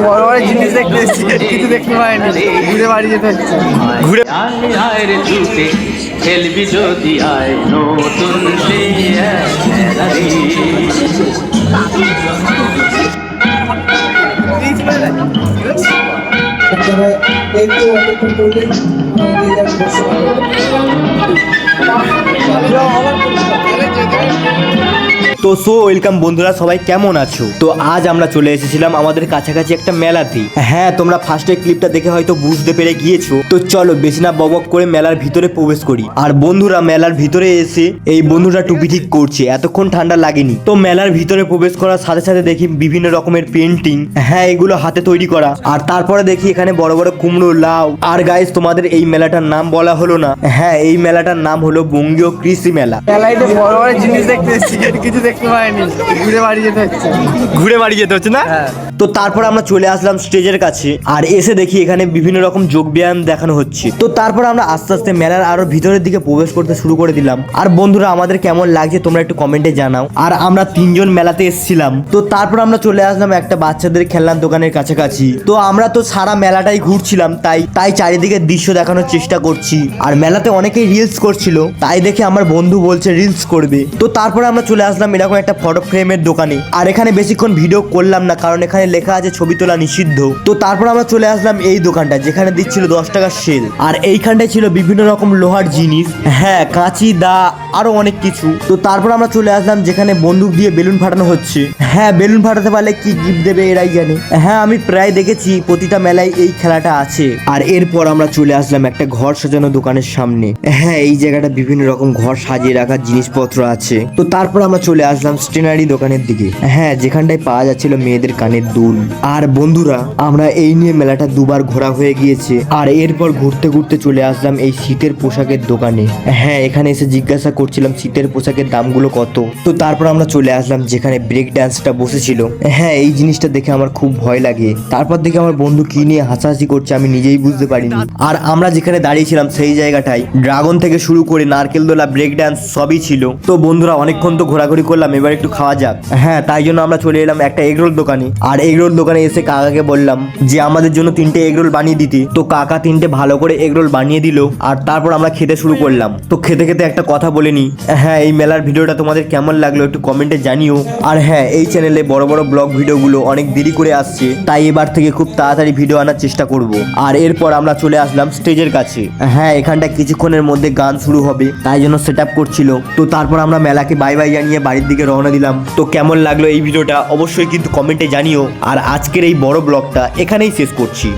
বড় বড় জিনিস দেখতে এসেছি দেখতে পাইনি ঘুরে বাড়ি যেতে হচ্ছে ঘুরে ছুটে খেলবি যদি আয় নতুন। একটু অপেক্ষা আর বসে তো সো ওয়েলকাম বন্ধুরা, সবাই কেমন আছো? তো আজ আমরা চলে এসেছিলাম আমাদের কাছাকাছি একটা মেলাতে হ্যাঁ তোমরা ফার্স্টে ক্লিপটা দেখে হয়তো বুঝতে পেরে গিয়েছো। তো চলো, বেশি না ববক করে মেলার ভিতরে প্রবেশ করি। আর বন্ধুরা, মেলার ভিতরে এসে এই বন্ধুরা টুপি ঠিক করছে। এতক্ষণ ঠান্ডা লাগেনি। তো মেলার ভিতরে প্রবেশ করার সাথে সাথে দেখি বিভিন্ন রকমের পেন্টিং হ্যাঁ এগুলো হাতে তৈরি করা। আর তারপরে দেখি এখানে বড় বড় কুমড়ো, লাউ। আর গাইস তোমাদের এই মেলাটার নাম বলা হলো না। হ্যাঁ এই মেলাটার নাম হলো বঙ্গীয় কৃষি মেলা। মেলায় বড় বড় জিনিস দেখতে কিছু দেখতে পাইনি। ঘুরে বাড়ি যেতে হচ্ছে। ঘুরে বাড়ি যেতে হচ্ছে না? হ্যাঁ। তো তারপর আমরা চলে আসলাম স্টেজের কাছে আর এসে দেখি এখানে বিভিন্ন রকম যোগ ব্যায়াম দেখানো হচ্ছে। তো তারপর আমরা আস্তে আস্তে মেলার আরও ভিতরের দিকে প্রবেশ করতে শুরু করে দিলাম। আর বন্ধুরা আমাদের কেমন লাগছে তোমরা একটু কমেন্টে জানাও। আর আমরা তিনজন মেলাতে এসেছিলাম। তো তারপর আমরা চলে আসলাম একটা বাচ্চাদের খেলনার দোকানের কাছাকাছি। তো আমরা তো সারা মেলাটাই ঘুরছিলাম তাই তাই চারিদিকে দৃশ্য দেখানোর চেষ্টা করছি। আর মেলাতে অনেকেই রিলস করছিল তাই দেখে আমার বন্ধু বলছে রিলস করবে। তো তারপরে আমরা চলে আসলাম এরকম একটা ফটো ফ্রেমের দোকানে। আর এখানে বেশিক্ষণ ভিডিও করলাম না, কারণ এখানে লেখা আছে ছবি তোলা নিষিদ্ধ। তো তারপর আমরা চলে আসলাম এই দোকানটা, যেখানে দিচ্ছিল দশ টাকার সেল আর এইখানটায় ছিল বিভিন্ন রকম লোহার জিনিস হ্যাঁ কাঁচি, দা, আরও অনেক কিছু। তো তারপর আমরা চলে আসলাম যেখানে বন্দুক দিয়ে বেলুন ফাটানো হচ্ছে। হ্যাঁ বেলুন ফাটাতে পারলে কি গিফট দেবে এরাই জানে। হ্যাঁ আমি প্রায় দেখেছি, প্রতিটা মেলায় এই খেলাটা আছে। আর এরপর আমরা চলে আসলাম একটা ঘর সাজানো দোকানের সামনে। হ্যাঁ এই জায়গাটা বিভিন্ন রকম ঘর সাজিয়ে রাখার জিনিসপত্র আছে। তো তারপর আমরা চলে আসলাম স্টেনারি দোকানের দিকে। হ্যাঁ যেখানটায় পাওয়া যাচ্ছিল মেয়েদের কানের দুল। আর বন্ধুরা, আমরা এই নিয়ে মেলাটা দুবার ঘোরা হয়ে গিয়েছে। আর এরপর ঘুরতে ঘুরতে চলে আসলাম এই শীতের পোশাকের দোকানে। হ্যাঁ এখানে এসে জিজ্ঞাসা করছিলাম শীতের পোশাকের দামগুলো কত। তো তারপর আমরা চলে আসলাম যেখানে ব্রেক ডান্সটা বসেছিল। হ্যাঁ এই জিনিসটা দেখে আমার খুব ভয় লাগে। তারপর দেখে আমার বন্ধু কি নিয়ে হাসাহাসি করছে আমি নিজেই বুঝতে পারিনি। আর আমরা যেখানে দাঁড়িয়েছিলাম সেই জায়গাটায় ড্রাগন থেকে শুরু করে নারকেল দোলা ব্রেক ডান্স সবই ছিল। তো বন্ধুরা, অনেকক্ষণ তো ঘোরাঘুরি করলাম। এবার একটু খাওয়া যাক। হ্যাঁ তাই জন্য আমরা চলে এলাম একটা এগরোল দোকানে। আর এগরোল দোকানে এসে কাকাকে বললাম যে, আমাদের জন্য তিনটে এগরোল বানিয়ে দিতে। তো কাকা তিনটে ভালো করে এগরোল বানিয়ে দিল, আর তারপর আমরা খেতে শুরু করলাম। তো খেতে খেতে একটা কথা বলে নি হ্যাঁ এই মেলার ভিডিওটা তোমাদের কেমন লাগল একটু কমেন্টে জানিও। আর হ্যাঁ এই চ্যানেলে বড় বড় ব্লগ ভিডিওগুলো অনেক দেরি করে আসছে, তাই এবার থেকে খুব তাড়াতাড়ি ভিডিও আনার চেষ্টা করব। আর এরপর আমরা চলে আসলাম স্টেজের কাছে। হ্যাঁ এখানটা কিছুক্ষণের মধ্যে গান শুরু হবে, তাই জন্য সেট আপ করছিল। তো তারপর আমরা মেলাকে বাই বাই জানিয়ে বাড়ির দিকে রওনা দিলাম। তো কেমন লাগল এই ভিডিওটা? অবশ্যই কিন্তু কমেন্টে জানিও। আর আজকের এই বড় ব্লগটা এখানেই শেষ করছি।